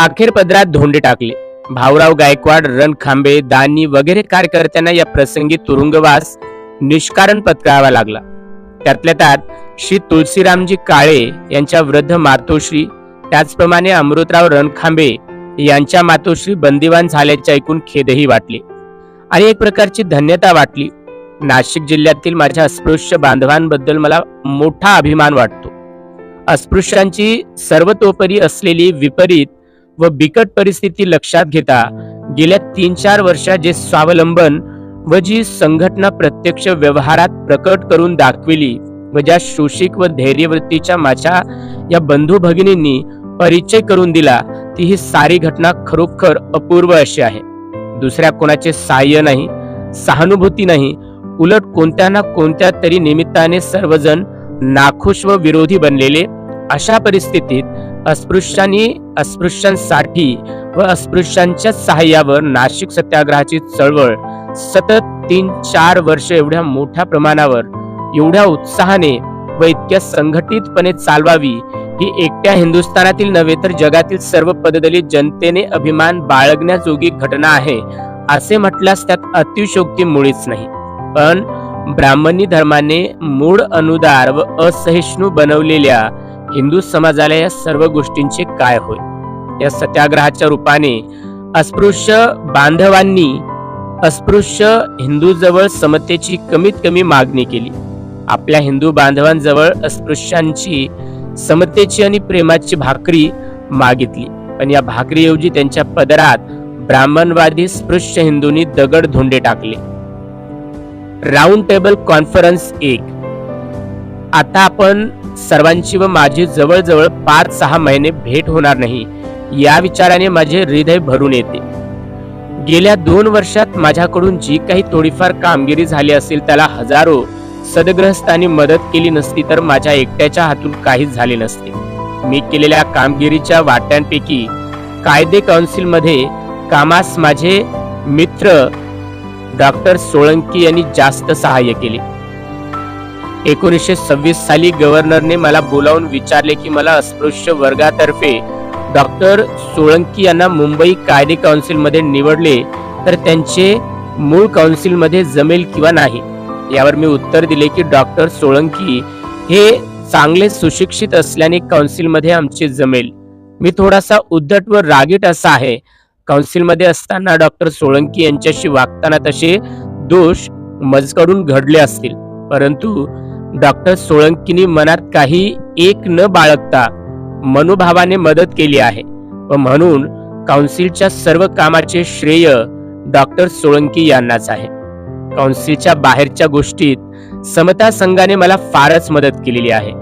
अखेर पदरात धोंडे टाकले. भाऊराव गायकवाड रणखांबे दानी वगैरे कार्यकर्त्यांना या प्रसंगी तुरुंगवास निष्कारण पत्करावा लागला. त्यातल्या त्यात श्री तुलसीरामजी काळे यांच्या वृद्ध मातोश्री त्याचप्रमाणे अमृतराव रणखांबे यांच्या मातोश्री बंदिवान झाल्याचे ऐकून खेदही वाटले आणि एक प्रकारची धन्यता वाटली. नाशिक जिल्ह्यातील माझ्या अस्पृश्य बांधवांबद्दल मला मोठा अभिमान वाटतो. अस्पृश्यांची सर्वतोपरी असलेली विपरीत व बिकट परिस्थिती लक्षात घेता गेल्या तीन चार वर्षात जे स्वावलंबन व जी संघटना प्रत्यक्ष व्यवहारात प्रकट करून दाखविली व ज्या शोषिक व धैर्यवृत्तीच्या माझ्या या बंधू भगिनींनी परिचय करून दिला ती ही सारी घटना खरोखर अपूर्व अशी आहे. दुसऱ्या कोणाचे सहाय्य नाही सहानुभूती नाही उलट कोणत्या ना कोणत्या तरी निमित्ताने सर्वजण नाखुश व विरोधी बनलेले अशा परिस्थितीत अस्पृश्यांनी अस्पृश्यांसाठी व अस्पृश्यांच्या सहाय्यावर नाशिक सत्याग्रहाची चळवळ. सतत तीन चार वर्ष एवढ्या मोठ्या प्रमाणावर एवढ्या उत्साहाने व इतक्या संघटितपणे चालवावी ही एकट्या हिंदुस्थानातील नव्हे तर जगातील सर्व पददलित जनतेने अभिमान बाळगण्याजोगी घटना आहे असे म्हटल्यास त्यात अतिशोक्ती मुळीच नाही. पण ब्राह्मणी धर्माने मूळ अनुदार व असहिष्णू बनवलेल्या हिंदू समाजाला या सर्व गोष्टींचे काय होय? या सत्याग्रहाच्या रूपाने अस्पृश्य बांधवांनी अस्पृश्य हिंदूजवळ समतेची कमीत कमी मागणी केली. आपल्या हिंदू बांधवांजवळ अस्पृश्यांची समतेची आणि प्रेमाची भाकरी मागितली. पण या भाकरीऐवजी त्यांच्या पदरात ब्राह्मणवादी स्पृश्य हिंदूंनी दगड धोंडे टाकले. राऊंड टेबल कॉन्फरन्स एक. आता आपण सर्वांची व माझी जवळजवळ पाच सहा महिने भेट होणार नाही. या विचाराने माझे हृदय भरून येते. गेल्या दोन वर्षात माझ्याकडून जी काही थोडीफार कामगिरी झाली असेल त्याला हजारो सदग्रस्तांनी मदत केली नसती तर माझ्या एकट्याच्या हातून काहीच झाले नसते. मी केलेल्या कामगिरीच्या वाट्यांपैकी कायदे काउन्सिलमध्ये कामास माझे मित्र डॉक्टर सोळंकी यांनी जास्त सहाय्य केले. एकोणीसशे सव्वीस साली गव्हर्नरने मला बोलावून विचारले की मला अस्पृश्य वर्गातर्फे डॉक्टर सोळंकी यांना मुंबई कायदे काउन्सिलमध्ये निवडले तर त्यांचे मूळ काउन्सिलमध्ये जमेल किंवा नाही. यावर मी उत्तर दिले की डॉक्टर सोळंकी हे चांगले सुशिक्षित असल्याने काउन्सिलमध्ये आमचे जमेल. मी थोडासा उद्धट व रागीट असा आहे. काउन्सिलमध्ये असताना डॉक्टर सोळंकी यांच्याशी वागताना तसे दोष मजकडून घडले असतील. परंतु डॉक्टर सोळंकीनी मनात काही एक न बाळगता मनोभावाने मदत केली आहे. व म्हणून काउन्सिलच्या सर्व कामाचे श्रेय डॉक्टर सोळंकी यांनाच आहे. काउन्सिलच्या बाहेरच्या गोष्टीत समता संघाने मला फारच मदत केलेली आहे.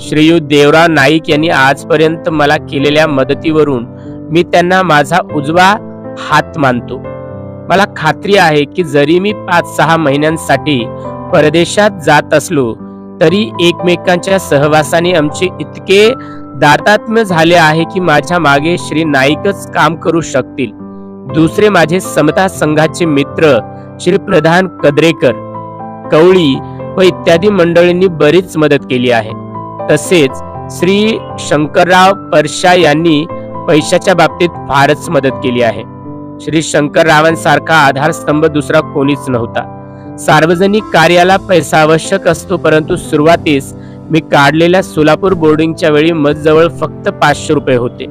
श्रीयुत देवराव नाईक यांनी आजपर्यंत मला केलेल्या मदतीवरून मी त्यांना माझा उजवा हात मानतो. मला खात्री आहे की जरी मी पाच सहा महिन्यांसाठी परदेशात जात असलो तरी एकमेकांच्या सहवासाने आमचे इतके दातात्म्य झाले आहे की माझ्या मागे श्री नाईकच काम करू शकतील. दुसरे माझे समता संघाचे मित्र श्री प्रधान कदरेकर कवळी व इत्यादी मंडळींनी बरीच मदत केली आहे. तसेच श्री शंकरराव परशा यांनी पैशाच्या बाबतीत फारच मदत केली आहे. श्री शंकररावांसारखा आधारस्तंभ दुसरा कोणीच नव्हता. सार्वजनिक कार्याला पैसा आवश्यक असतो परंतु सुरुवातीस मी काढलेल्या सोलापूर बोर्डिंगच्या वेळी मजजवळ फक्त पाचशे रुपये होते.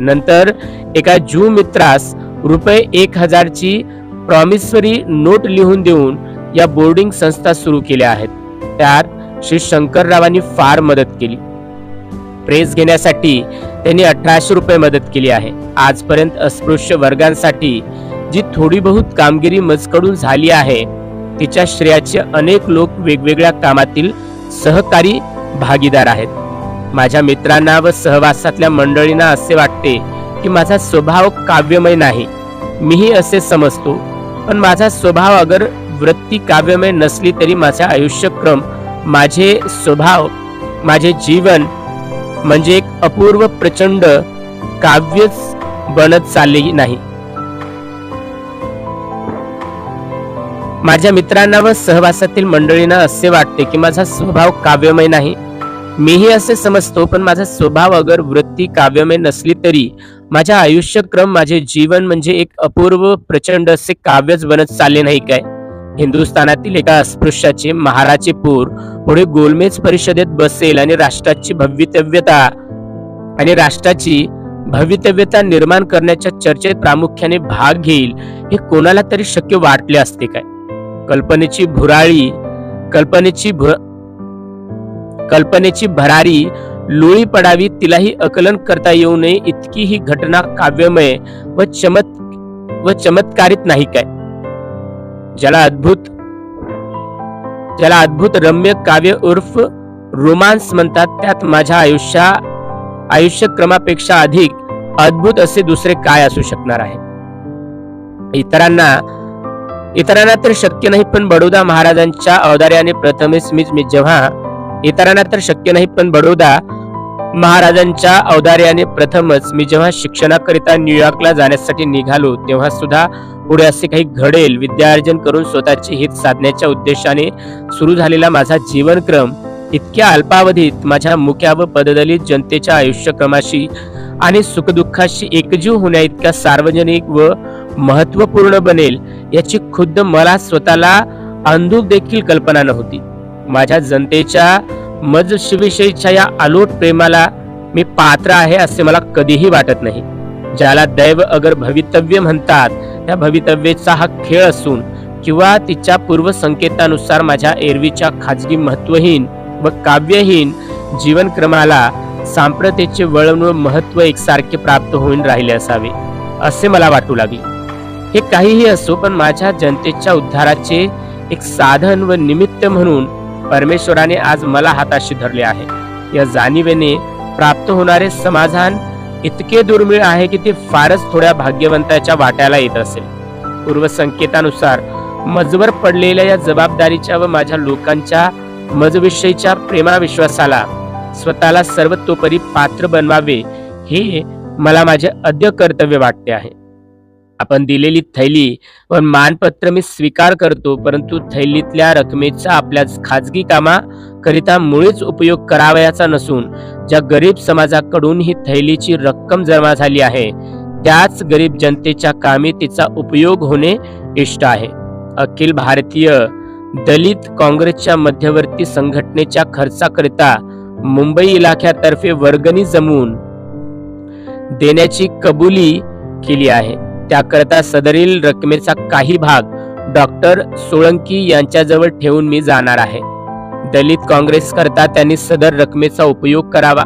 नंतर एका जू मित्रास रुपये एक हजारची प्रॉमिसरी नोट लिहून देऊन या बोर्डिंग संस्था सुरू केल्या आहेत. त्यात श्री शंकररावांनी फार मदत केली. प्रेस घेण्यासाठी त्यांनी अठराशे रुपये मदत केली आहे. आजपर्यंत अस्पृश्य वर्गांसाठी जी थोडी बहुत कामगिरी मजकडून झाली आहे तिच्या श्रेयाचे अनेक लोक वेगवेगळ्या कामातील सहकारी भागीदार आहेत. माझ्या मित्रांना व सहवासातल्या मंडळींना असे वाटते की माझा स्वभाव काव्यमय नाही. मीही असे समजतो. पण माझा स्वभाव अगर वृत्ती काव्यमय नसली तरी माझा आयुष्यक्रम माझे स्वभाव माझे जीवन म्हणजे एक अपूर्व प्रचंड काव्यच बनत चालले नाही. माझ्या मित्रांना व सहवासातील मंडळींना असे वाटते की माझा स्वभाव काव्यमय नाही. मीही असे समजतो पण माझा स्वभाव अगर वृत्ती काव्यमय नसली तरी माझ्या आयुष्यक्रम माझे जीवन म्हणजे एक अपूर्व प्रचंड असे काव्यच बनत चालले नाही काय? हिंदुस्थानातील एका अस्पृश्याचे महाराचे पूर पुढे गोलमेज परिषदेत बसेल आणि राष्ट्राची भवितव्यता आणि राष्ट्राची भवितव्यता निर्माण करण्याच्या चर्चेत प्रामुख्याने भाग घेईल हे कोणाला तरी शक्य वाटले असते काय? कल्पनेची भुराळी कल्पनेची भुर कल्पनेची भरारी लोळी पडावी तिलाही अकलन करता येऊ नये इतकी ही घटना काव्यमय व चमत व चमत्कारित नाही काय? ज्याला अद्भुत ज्याला अद्भुत रम्य काव्य उर्फ रोमांस म्हणतात त्यात माझ्या आयुष्या आयुष्यक्रमापेक्षा अधिक अद्भुत असे दुसरे काय असू शकणार आहे? इतरांना इतरांना तर शक्य नाही पण बडोदा महाराजांच्या अवधार्याने प्रथमेच मी मी जेव्हा इतरांना तर शक्य नाही पण बडोदा महाराजांच्या अवदार्याने प्रथमच मी जेव्हा शिक्षणाकरिता न्यूयॉर्कला जाण्यासाठी निघालो तेव्हा सुद्धा पुढे असे काही घडेल विद्यार्जन करून स्वतःचे हित साधण्याच्या उद्देशाने सुरू झालेला माझा जीवनक्रम इतक्या अल्पावधीत माझ्या मुख्या व पददलित जनतेच्या आयुष्यक्रमाशी आणि सुखदुःखाशी एकजीव होण्या इतका सार्वजनिक व महत्त्वपूर्ण बनेल याची खुद्द मला स्वतःला अंधूक देखील कल्पना नव्हती. माझ्या जनतेच्या मजशिविषयीच्या या अलोट प्रेमाला मी पात्र आहे असे मला कधीही वाटत नाही. ज्याला दैव अगर भवितव्य म्हणतात त्या भवितव्येचा हा खेळ असून किंवा तिच्या पूर्वसंकेतानुसार माझ्या एरवीच्या खाजगी महत्वहीन व काव्यहीन जीवनक्रमाला सांप्रतेचे वळण व महत्त्व एकसारखे प्राप्त होऊन राहिले असावे असे मला वाटू लागले. हे काहीही असो पण माझ्या जनतेच्या उद्धाराचे एक साधन व निमित्त म्हणून परमेश्वराने आज मला हाताशी धरले आहे. या जाणीवेने प्राप्त होणारे समाधान इतके दुर्मिळ आहे की ते फारच थोड्या भाग्यवंताच्या वाट्याला येत असेल. पूर्वसंकेतानुसार मजवर पडलेल्या या जबाबदारीच्या व माझ्या लोकांच्या मजविषयीच्या प्रेमाविश्वासाला स्वतःला सर्वतोपरी पात्र बनवावे हे मला माझे अद्य कर्तव्य वाटते आहे. आपण दिलेली थैली. व मानपत्र मी स्वीकार करतो परंतु थैलीतल्या रकमेचा आपल्या खाजगी कामाकरिता मुळीच उपयोग करावयाचा नसून ज्या गरीब समाजाकडून ही थैलीची रक्कम जमा झाली आहे त्याच गरीब जनतेच्या कामी तिचा उपयोग होणे इष्ट आहे. अखिल भारतीय दलित काँग्रेसच्या मध्यवर्ती संघटनेच्या खर्चाकरिता मुंबई इलाख्यातर्फे वर्गणी जमवून देण्याची कबुली केली आहे. त्याकरता सदरील रकमेचा काही भाग डॉक्टर सोळंकी यांच्याजवळ ठेवून मी जाणार आहे. दलित काँग्रेस करता त्यांनी सदर रकमेचा उपयोग करावा.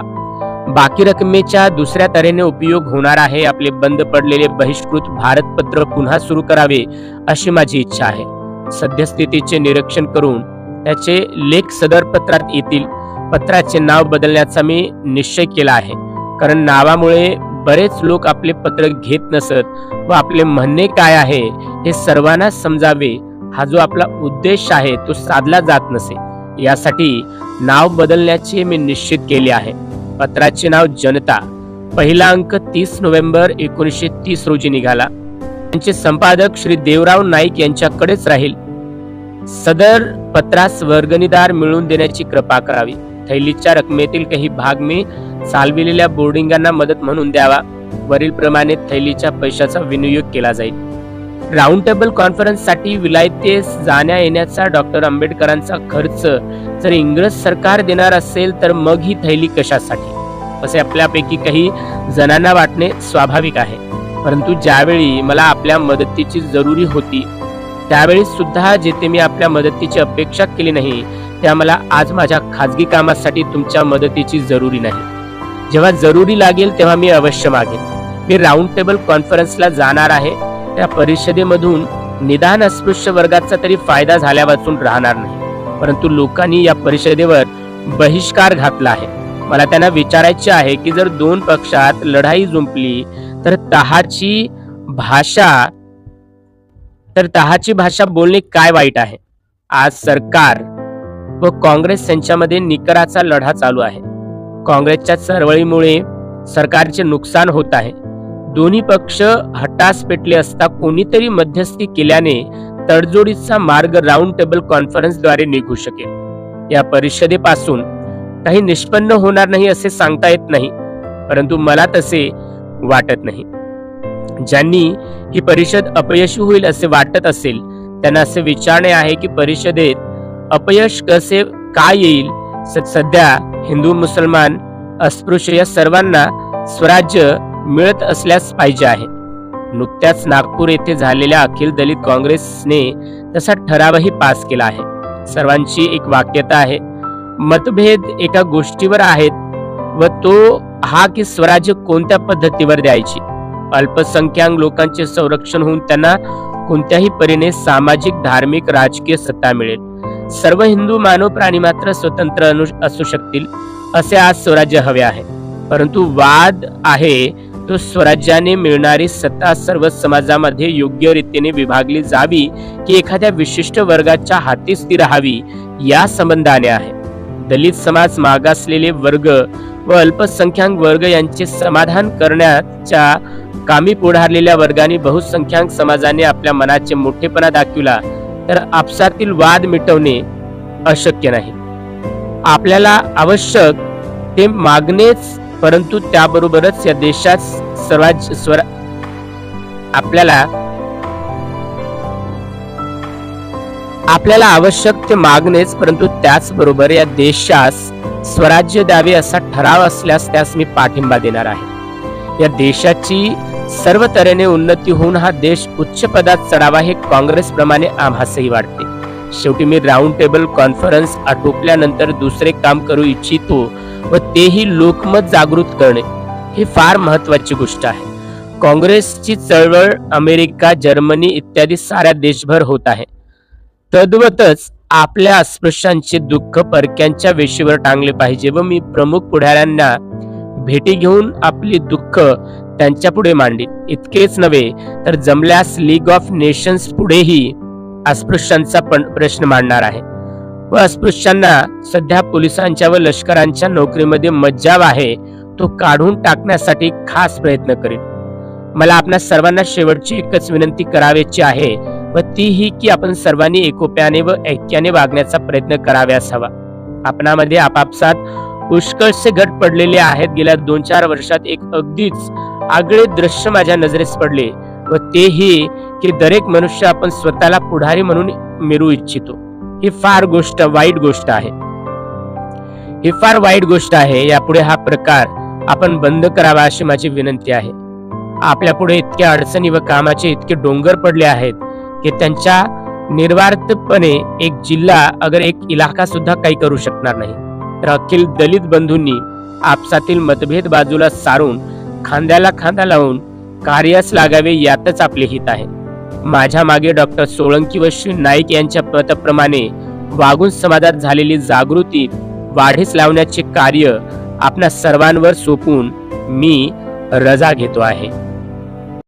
बाकी रकमेच्या दुसऱ्या तऱ्हेने उपयोग होणार आहे. आपले बंद पडलेले बहिष्कृत भारतपत्र पुन्हा सुरू करावे अशी माझी इच्छा आहे. सद्यस्थितीचे निरीक्षण करून त्याचे लेख सदर पत्रात येतील. पत्राचे नाव बदलण्याचा मी निश्चय केला आहे. कारण नावामुळे बरेच लोक आपले पत्र घेत नसत व आपले म्हणणे काय आहे हे सर्वांना समजावे. हा जो आपला उद्देश आहे तो साधला जात नसे. यासाठी नाव बदलण्याचे मी निश्चित केले आहे. पत्राचे नाव जनता. पहिला अंक तीस नोव्हेंबर एकोणीसशे तीस रोजी निघाला. त्यांचे संपादक श्री देवराव नाईक यांच्याकडेच राहील. सदर पत्रास वर्गणीदार मिळवून देण्याची कृपा करावी. थैलीच्या रकमेतील काही भाग मी चालविलेल्या बोर्डिंगांना मदत म्हणून द्यावा. वरील प्रमाणे थैलीच्या पैशाचा विनियोग केला जाईल. राऊंड टेबल कॉन्फरन्ससाठी विलायतेस जाण्या येण्याचा डॉक्टर आंबेडकरांचा खर्च जर इंग्रज सरकार देणार असेल तर मग ही थैली कशासाठी? असे आपल्यापैकी काही जणांना वाटणे स्वाभाविक आहे. परंतु ज्यावेळी मला आपल्या मदतीची जरुरी होती त्यावेळी सुद्धा जेथे मी आपल्या मदतीची अपेक्षा केली नाही त्या मला आज माझ्या खाजगी कामासाठी तुमच्या मदतीची जरुरी नाही. जेव्हा जरुरी लागेल तेव्हा मी अवश्य मागेन. मी राऊंड टेबल कॉन्फरन्सला जाणार आहे. त्या परिषदेमधून निदान अस्पृश्य वर्गाचा तरी फायदा झाल्या वाचून राहणार नाही. परंतु लोकांनी या परिषदेवर बहिष्कार घातला आहे. मला त्यांना विचारायचे आहे की जर दोन पक्षात लढाई जुंपली तर तहाची भाषा तर तहाची भाषा बोलणे काय वाईट आहे? आज सरकार व काँग्रेस यांच्यामध्ये निकराचा लढा चालू आहे. काँग्रेसच्या चळवळीमुळे सरकारचे नुकसान होत आहे. दोन्ही पक्ष हटास पेटले असता कोणीतरी मध्यस्थी केल्याने तडजोडीचा मार्ग राऊंड टेबल कॉन्फरन्सद्वारे निघू शकेल. या परिषदेपासून काही निष्पन्न होणार नाही असे सांगता येत नाही परंतु मला तसे वाटत नाही. ज्यांनी ही परिषद अपयशी होईल असे वाटत असेल त्यांना असे विचारणे आहे की परिषदेत अपयश कसे का येईल? स- सध्या हिंदू मुसलमान अस्पृश्य या सर्वांना स्वराज्य मिळत असल्यास पाहिजे आहे. नुकत्याच नागपूर येथे झालेल्या अखिल दलित काँग्रेसने तसा ठरावही पास केला आहे. सर्वांची एक वाक्यता आहे मतभेद एका गोष्टीवर आहेत व तो हा की स्वराज्य कोणत्या पद्धतीवर द्यायची? अल्पसंख्याक लोकांचे संरक्षण होऊन त्यांना कोणत्याही परीने सामाजिक धार्मिक राजकीय सत्ता मिळेल. सर्व हिंदू मानव प्राणी मात्र स्वतंत्र अनु- असू शकतील असे आज स्वराज्य हवे आहे. परंतु वाद आहे तो स्वराज्याने मिळणारी सत्ता सर्व समाजामध्ये योग्य रीतीने विभागली जावी की एखाद्या विशिष्ट वर्गाच्या हातीच ती राहावी या संबंधाने आहे. दलित समाज मागासलेले वर्ग व अल्पसंख्याक वर्ग यांचे समाधान करण्याच्या कामी पुढारलेल्या वर्गाने बहुसंख्याक समाजाने आपल्या मनाचे मोठेपणा दाखविला तर आपसातील वाद मिटवणे अशक्य नाही. आपल्याला आवश्यक ते मागणेच परंतु त्याबरोबरच या देशात स्वराज स्वर आपल्याला आपल्याला आवश्यक ते मागणेच परंतु त्याचबरोबर या देशास स्वराज्य द्यावे असा ठराव असल्यास त्यास मी पाठिंबा देणार आहे. या देशाची सर्व तऱ्हेने उन्नती होऊन हा देश उच्च पदात चढावा हे काँग्रेस प्रमाणे आम्हासही वाटते. शेवटी मी राऊंड टेबल कॉन्फरन्स आटोपल्यानंतर दुसरे काम करू इच्छितो व तेही लोकमत जागृत करणे ही फार महत्वाची गोष्ट आहे. काँग्रेसची चळवळ अमेरिका जर्मनी इत्यादी साऱ्या देशभर होत आहे. तद्वतच आपल्या अस्पृश्यांचे दुःख परक्यांच्या वेशीवर टांगले पाहिजे व मी प्रमुख पुढाऱ्यांना भेटी घेऊन आपली दुःख त्यांच्या पुढे मांडली. इतकेच नव्हे तर जमल्यास लीग ऑफ नेशन्स पुढेही अस्पृश्यांचा पण प्रश्न मांडणार आहे. व अस्पृश्यांना सध्या पोलिसांच्या व लष्करांच्या नोकरीमध्ये मज्जाव आहे तो काढून टाकण्यासाठी खास प्रयत्न करेल. मला आपल्या सर्वांना शेवटची एकच विनंती करावयाची आहे व ती ही की आपण सर्वांनी एकोप्याने व ऐक्याने वागण्याचा प्रयत्न कराव्यास हवा. आपणामध्ये आपापसात पुष्कळसे घट पडलेले आहेत. गेल्या दोन चार वर्षात एक अगदीच आगळे दृश्य माझ्या नजरेस पडले व तेही की दरेक मनुष्य आपण स्वतःला पुढारी म्हणून मिरू इच्छितो. ही फार गोष्ट वाईट गोष्ट आहे. ही फार वाईट गोष्ट आहे. यापुढे हा प्रकार आपण बंद करावा अशी माझी विनंती आहे. आपल्या पुढे इतक्या अडचणी व कामाचे इतके डोंगर पडले आहेत की त्यांच्या निर्वार्थपणे एक जिल्हा अगर एक इलाका सुद्धा काही करू शकणार नाही. तर अखिल दलित बंधूंनी आपसातील मतभेद बाजूला सारून खांद्याला खांदा लावून कार्यास लागावे यातच आपले हित आहे. माझ्या मागे डॉक्टर सोळंकी व श्री नाईक यांच्या पथप्रमाणे वागून समाजात झालेली जागृती वाढीस लावण्याचे कार्य आपल्या सर्वांवर सोपून मी रजा घेतो आहे.